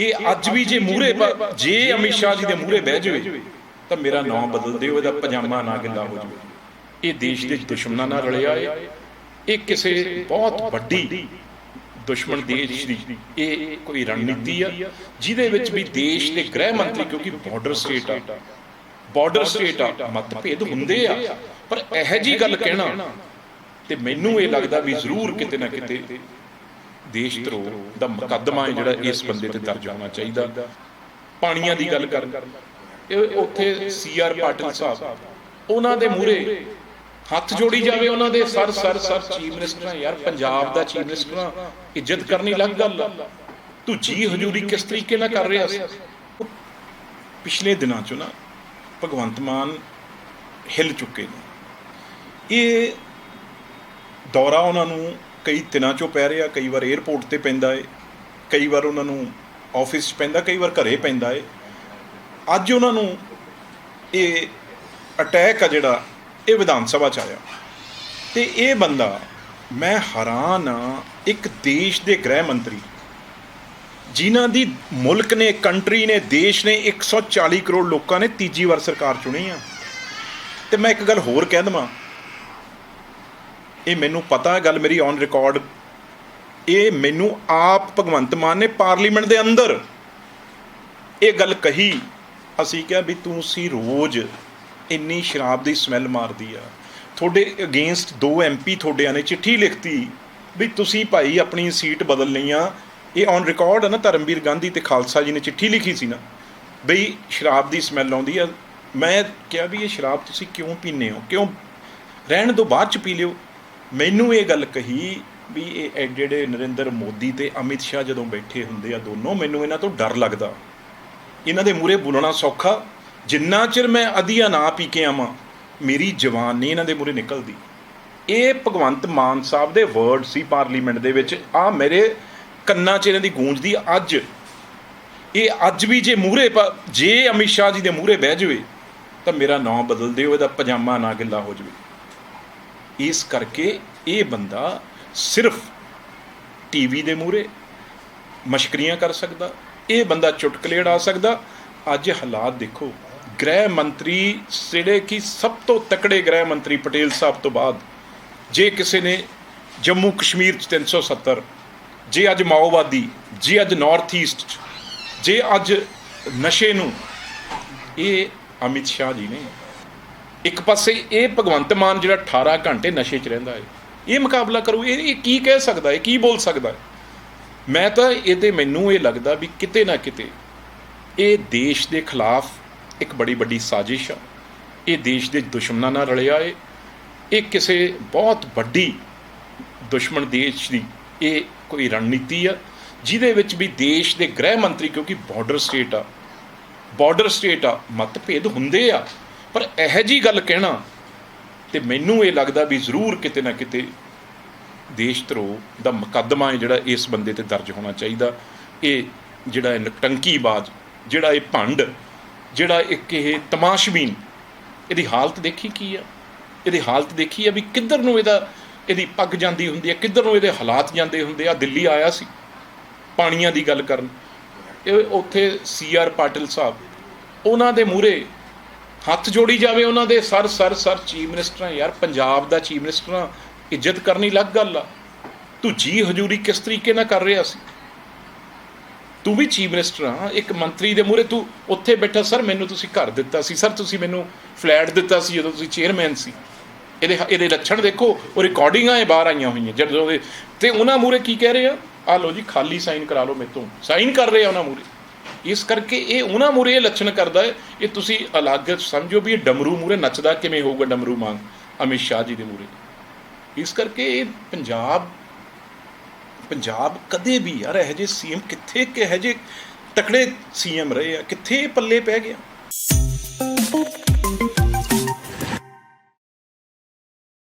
ਇਹ ਅੱਜ ਵੀ ਜੇ ਮੂਹਰੇ ਪ- ਜੇ ਅਮਿਤ ਸ਼ਾਹ ਜੀ ਦੇ ਮੂਹਰੇ ਬਹਿ ਜਾਵੇ ਤਾਂ ਮੇਰਾ ਨਾਮ ਬਦਲ ਦਿਓ ਇਹਦਾ ਪਜਾਮਾ ਨਾ ਗਿੱਲਾ ਹੋ ਜਾਵੇ। ਇਹ ਦੇਸ਼ ਦੇ ਦੁਸ਼ਮਣਾਂ ਨਾਲ ਰਲਿਆ ਏ। ਇਹ ਕਿਸੇ ਬਹੁਤ ਵੱਡੀ ਦੁਸ਼ਮਣ ਦੇਸ਼ ਦੀ ਇਹ ਕੋਈ ਰਣਨੀਤੀ ਆ ਜਿਹਦੇ ਵਿੱਚ ਵੀ ਦੇਸ਼ ਦੇ ਗ੍ਰਹਿ ਮੰਤਰੀ ਕਿਉਂਕਿ ਬਾਰਡਰ ਸਟੇਟ ਆ। ਬਾਰਡਰ ਸਟੇਟ ਆ। ਮਤਭੇਦ ਹੁੰਦੇ ਆ। ਪਰ ਇਹੋ ਜੀ ਗੱਲ ਕਹਿਣਾ ਤੇ ਮੈਨੂੰ ਇਹ ਲੱਗਦਾ ਵੀ ਜ਼ਰੂਰ ਕਿਤੇ ਨਾ ਕਿਤੇ ਦੇਸ਼ ਧਰੋਹ ਦਾ ਮੁਕੱਦਮਾ ਹੈ ਜਿਹੜਾ ਇਸ ਬੰਦੇ ਤੇ ਦਰਜ ਹੋਣਾ ਚਾਹੀਦਾ। ਪਾਣੀਆਂ ਦੀ ਗੱਲ ਕਰ ਇਹ ਉੱਥੇ ਸੀਆਰ ਪਾਟਿਲ ਸਾਹਿਬ। ਉਹਨਾਂ ਦੇ ਮੂਹਰੇ ਹੱਥ ਜੋੜੀ ਜਾਵੇ ਉਹਨਾਂ ਦੇ sir sir sir chief minister ਯਾਰ ਪੰਜਾਬ ਦਾ ਚੀਫ ਮਿਨਿਸਟਰ ਇੱਜ਼ਤ ਕਰਨੀ ਲੱਗ ਗੱਲ ਤੂੰ ਜੀ ਹਜੂਰੀ ਕਿਸ ਤਰੀਕੇ ਨਾਲ ਕਰ ਰਿਹਾ ਸੀ? ਪਿਛਲੇ ਦਿਨਾਂ ਚ ਨਾ ਭਗਵੰਤ ਮਾਨ ਹਿੱਲ ਚੁੱਕੇ ਨੇ। ਇਹ ਦੌਰਾ ਉਹਨਾਂ ਨੂੰ ਕਈ ਦਿਨਾਂ ਚੋਂ ਪੈ ਰਿਹਾ, ਕਈ ਵਾਰ 에ਅਰਪੋਰਟ ਤੇ ਪੈਂਦਾ ਏ, ਕਈ ਵਾਰ ਉਹਨਾਂ ਨੂੰ ਆਫਿਸ 'ਚ ਪੈਂਦਾ, ਕਈ ਵਾਰ ਘਰੇ ਪੈਂਦਾ ਏ। ਅੱਜ ਉਹਨਾਂ ਨੂੰ ਇਹ ਅਟੈਕ ਆ ਜਿਹੜਾ, ਇਹ ਵਿਧਾਨ ਸਭਾ 'ਚ ਆਇਆ। ਤੇ ਇਹ ਬੰਦਾ, ਮੈਂ ਹੈਰਾਨ ਆ, ਇੱਕ ਦੇਸ਼ ਦੇ ਗ੍ਰਹਿ ਮੰਤਰੀ, ਜਿਨ੍ਹਾਂ ਦੀ ਮੁਲਕ ਨੇ ਕੰਟਰੀ ਨੇ, ਦੇਸ਼ ਨੇ 140 ਕਰੋੜ ਲੋਕਾਂ ਨੇ ਤੀਜੀ ਵਾਰ ਸਰਕਾਰ ਚੁਣੀ ਆ। ਤੇ ਮੈਂ ਇੱਕ ਗੱਲ ਹੋਰ ਕਹਿ ਦਵਾਂ ਇਹ ਮੈਨੂੰ ਪਤਾ ਗੱਲ ਮੇਰੀ ਔਨ ਰਿਕਾਰਡ ਇਹ ਮੈਨੂੰ ਆਪ ਭਗਵੰਤ ਮਾਨ ਨੇ ਪਾਰਲੀਮੈਂਟ ਦੇ ਅੰਦਰ ਇਹ ਗੱਲ ਕਹੀ। ਅਸੀਂ ਕਿਹਾ ਵੀ ਤੁਸੀਂ ਰੋਜ਼ ਇੰਨੀ ਸ਼ਰਾਬ ਦੀ ਸਮੈਲ ਮਾਰਦੀ ਆ। ਤੁਹਾਡੇ ਅਗੇਂਸਟ ਦੋ ਐਮਪੀ ਤੁਹਾਡਿਆਂ ਨੇ ਚਿੱਠੀ ਲਿਖਤੀ ਵੀ ਤੁਸੀਂ ਭਾਈ ਆਪਣੀ ਸੀਟ ਬਦਲਣੀ ਆ। ਇਹ ਔਨ ਰਿਕਾਰਡ ਹੈ ਨਾ, ਧਰਮਵੀਰ ਗਾਂਧੀ ਤੇ ਖਾਲਸਾ ਜੀ ਨੇ ਚਿੱਠੀ ਲਿਖੀ ਸੀ ਨਾ, ਬਈ ਸ਼ਰਾਬ ਦੀ ਸਮੈਲ ਆਉਂਦੀ ਆ। ਮੈਂ ਕਿਹਾ ਵੀ ਇਹ ਸ਼ਰਾਬ ਤੁਸੀਂ ਕਿਉਂ ਪੀਂਦੇ ਹੋ? ਕਿਉਂ ਰਹਿਣ ਤੋਂ ਬਾਅਦ ਚ ਪੀ ਲਿਓ। ਮੈਨੂੰ ਇਹ ਗੱਲ ਕਹੀ ਵੀ ਇਹ ਐ ਜਿਹੜੇ ਨਰਿੰਦਰ ਮੋਦੀ ਤੇ ਅਮਿਤ ਸ਼ਾਹ ਜਦੋਂ ਬੈਠੇ ਹੁੰਦੇ ਆ ਦੋਨੋਂ, ਮੈਨੂੰ ਇਹਨਾਂ ਤੋਂ ਡਰ ਲੱਗਦਾ। ਇਹਨਾਂ ਦੇ ਮੂਹਰੇ ਬੋਲਣਾ ਸੌਖਾ, ਜਿੰਨਾ ਚਿਰ ਮੈਂ ਅਧੀਆ ਨਾ ਪੀ ਕੇ ਆਵਾਂ, ਮੇਰੀ ਜਵਾਨ ਨਹੀਂ ਇਹਨਾਂ ਦੇ ਮੂਹਰੇ ਨਿਕਲਦੀ। ਇਹ ਭਗਵੰਤ ਮਾਨ ਸਾਹਿਬ ਦੇ ਵਰਡ ਸੀ ਪਾਰਲੀਮੈਂਟ ਦੇ ਵਿੱਚ, ਆ ਮੇਰੇ ਕੰਨਾਂ 'ਚ ਇਹਨਾਂ ਦੀ ਗੂੰਜਦੀ ਅੱਜ। ਇਹ ਅੱਜ ਵੀ ਜੇ ਮੂਹਰੇ ਪ- ਜੇ ਅਮਿਤ ਸ਼ਾਹ ਜੀ ਦੇ ਮੂਹਰੇ ਬਹਿ ਜਾਵੇ, ਤਾਂ ਮੇਰਾ ਨਾਮ ਬਦਲ ਦਿਓ, ਇਹਦਾ ਪਜਾਮਾ ਨਾ ਗਿੱਲਾ ਹੋ ਜਾਵੇ। ਇਸ ਕਰਕੇ ਇਹ ਬੰਦਾ ਸਿਰਫ ਟੀਵੀ ਦੇ ਮੂਹਰੇ ਮਸ਼ਕਰੀਆਂ ਕਰ ਸਕਦਾ, ਇਹ ਬੰਦਾ ਚੁਟਕਲੇ ਉਡਾ ਸਕਦਾ। ਅੱਜ ਹਾਲਾਤ ਦੇਖੋ, ਗ੍ਰਹਿ ਮੰਤਰੀ ਜਿਹੜੇ ਕਿ ਸਭ ਤੋਂ ਤਕੜੇ ਗ੍ਰਹਿ ਮੰਤਰੀ ਪਟੇਲ ਸਾਹਿਬ ਤੋਂ ਬਾਅਦ, ਜੇ ਕਿਸੇ ਨੇ ਜੰਮੂ ਕਸ਼ਮੀਰ ਚ 370 ਜੇ ਅੱਜ ਮਾਓਵਾਦੀ, ਜੇ ਅੱਜ ਨਾਰਥ ਈਸਟ ਚ, ਜੇ ਅੱਜ ਨਸ਼ੇ ਨੂੰ, ਇਹ ਅਮਿਤ ਸ਼ਾਹ ਜੀ ਨੇ ਇੱਕ ਪਾਸੇ ਇਹ ਭਗਵੰਤ ਮਾਨ ਜਿਹੜਾ 18 ਘੰਟੇ ਨਸ਼ੇ 'ਚ ਰਹਿੰਦਾ ਹੈ, ਇਹ ਮੁਕਾਬਲਾ ਕਰੂ, ਇਹ ਇਹ ਕੀ ਕਹਿ ਸਕਦਾ ਹੈ, ਕੀ ਬੋਲ ਸਕਦਾ ਹੈ? ਮੈਂ ਤਾਂ ਇਹਦੇ ਮੈਨੂੰ ਇਹ ਲੱਗਦਾ ਵੀ ਕਿਤੇ ਨਾ ਕਿਤੇ ਇਹ ਦੇਸ਼ ਦੇ ਖਿਲਾਫ ਇੱਕ ਬੜੀ ਵੱਡੀ ਸਾਜ਼ਿਸ਼ ਆ। ਇਹ ਦੇਸ਼ ਦੇ ਦੁਸ਼ਮਣਾਂ ਨਾਲ ਰਲਿਆ ਏ। ਇਹ ਕਿਸੇ ਬਹੁਤ ਵੱਡੀ ਦੁਸ਼ਮਣ ਦੇਸ਼ ਦੀ ਇਹ ਕੋਈ ਰਣਨੀਤੀ ਆ, ਜਿਹਦੇ ਵਿੱਚ ਵੀ ਦੇਸ਼ ਦੇ ਗ੍ਰਹਿ ਮੰਤਰੀ ਕਿਉਂਕਿ ਬਾਰਡਰ ਸਟੇਟ ਆ ਬਾਰਡਰ ਸਟੇਟ ਆ, ਮਤਭੇਦ ਹੁੰਦੇ ਆ। ਪਰ ਇਹੋ ਜੀ ਗੱਲ ਕਹਿਣਾ ਤੇ ਮੈਨੂੰ ਇਹ ਲੱਗਦਾ ਵੀ ਜ਼ਰੂਰ ਕਿਤੇ ਨਾ ਕਿਤੇ ਦੇਸ਼ ਧਰੋਹ ਦਾ ਮੁਕੱਦਮਾ ਹੈ ਜਿਹੜਾ ਇਸ ਬੰਦੇ ਤੇ ਦਰਜ ਹੋਣਾ ਚਾਹੀਦਾ। ਇਹ ਜਿਹੜਾ ਇਹ ਨਟੰਕੀਬਾਜ਼ ਜਿਹੜਾ ਇਹ ਭੰਡ, ਜਿਹੜਾ ਇੱਕ ਇਹ ਤਮਾਸ਼ਬੀਨ, ਇਹਦੀ ਹਾਲਤ ਦੇਖੀ ਕੀ ਆ? ਇਹਦੀ ਹਾਲਤ ਦੇਖੀ ਆ ਵੀ ਕਿੱਧਰ ਨੂੰ ਇਹਦਾ ਇਹਦੀ ਪੱਗ ਜਾਂਦੀ ਹੁੰਦੀ ਹੈ ਕਿੱਧਰ ਨੂੰ ਇਹਦੇ ਹਾਲਾਤ ਜਾਂਦੇ ਹੁੰਦੇ ਆ? ਦਿੱਲੀ ਆਇਆ ਸੀ, ਪਾਣੀਆਂ ਦੀ ਗੱਲ ਕਰਨ। ਇਹ ਉੱਥੇ ਸੀ ਆਰ ਪਾਟਿਲ ਸਾਹਿਬ, ਉਹਨਾਂ ਦੇ ਮੂਹਰੇ ਹੱਥ ਜੋੜੀ ਜਾਵੇ ਉਹਨਾਂ ਦੇ, sir sir sir, chief minister, ਯਾਰ ਪੰਜਾਬ ਦਾ ਚੀਫ ਮਿਨਿਸਟਰ, ਇੱਜ਼ਤ ਕਰਨੀ ਲੱਗ ਗੱਲ ਆ। ਤੂੰ ਜੀ ਹਜੂਰੀ ਕਿਸ ਤਰੀਕੇ ਨਾਲ ਕਰ ਰਿਹਾ ਸੀ? ਤੂੰ ਵੀ ਚੀਫ ਮਿਨਿਸਟਰ ਆ, ਇੱਕ ਮੰਤਰੀ ਦੇ ਮੂਹਰੇ ਤੂੰ ਉੱਥੇ ਬੈਠਾ, ਸਰ, ਮੈਨੂੰ ਤੁਸੀਂ ਘਰ ਦਿੱਤਾ ਸੀ। ਸਰ, ਤੁਸੀਂ ਮੈਨੂੰ ਫਲੈਟ ਦਿੱਤਾ ਸੀ ਜਦੋਂ ਤੁਸੀਂ ਚੇਅਰਮੈਨ ਸੀ। ਇਹਦੇ ਇਹਦੇ ਲੱਛਣ ਦੇਖੋ, ਉਹ ਰਿਕਾਰਡਿੰਗਾਂ ਇਹ ਬਾਹਰ ਆਈਆਂ ਹੋਈਆਂ, ਜਦੋਂ ਉਹਦੇ ਤੇ ਉਹਨਾਂ ਮੂਹਰੇ ਕੀ ਕਹਿ ਰਹੇ ਆ? ਆ ਲਓ ਜੀ, ਖਾਲੀ ਸਾਈਨ ਕਰਾ ਲਓ ਮੇਰੇ ਤੋਂ। ਸਾਈਨ ਕਰ ਰਹੇ ਆ ਉਹਨਾਂ ਮੂਹਰੇ। ਇਸ ਕਰਕੇ ਇਹ ਉਹਨਾਂ ਮੂਹਰੇ ਲੱਛਣ ਕਰਦਾ ਹੈ, ਇਹ ਤੁਸੀਂ ਅਲੱਗ ਸਮਝੋ ਵੀ ਇਹ ਡਮਰੂ ਮੂਹਰੇ ਨੱਚਦਾ ਕਿਵੇਂ ਹੋਊਗਾ ਡਮਰੂ ਵਾਂਗ, ਅਮਿਤ ਸ਼ਾਹ ਜੀ ਦੇ ਮੂਹਰੇ। ਇਸ ਕਰਕੇ ਇਹ ਪੰਜਾਬ ਪੰਜਾਬ ਕਦੇ ਵੀ ਯਾਰ ਇਹੋ ਜਿਹੇ ਸੀਐਮ ਕਿੱਥੇ ਕਿ ਇਹੋ ਜਿਹੇ ਤਕੜੇ ਸੀਐਮ ਰਹੇ ਆ, ਕਿੱਥੇ ਪੱਲੇ ਪੈ ਗਿਆ।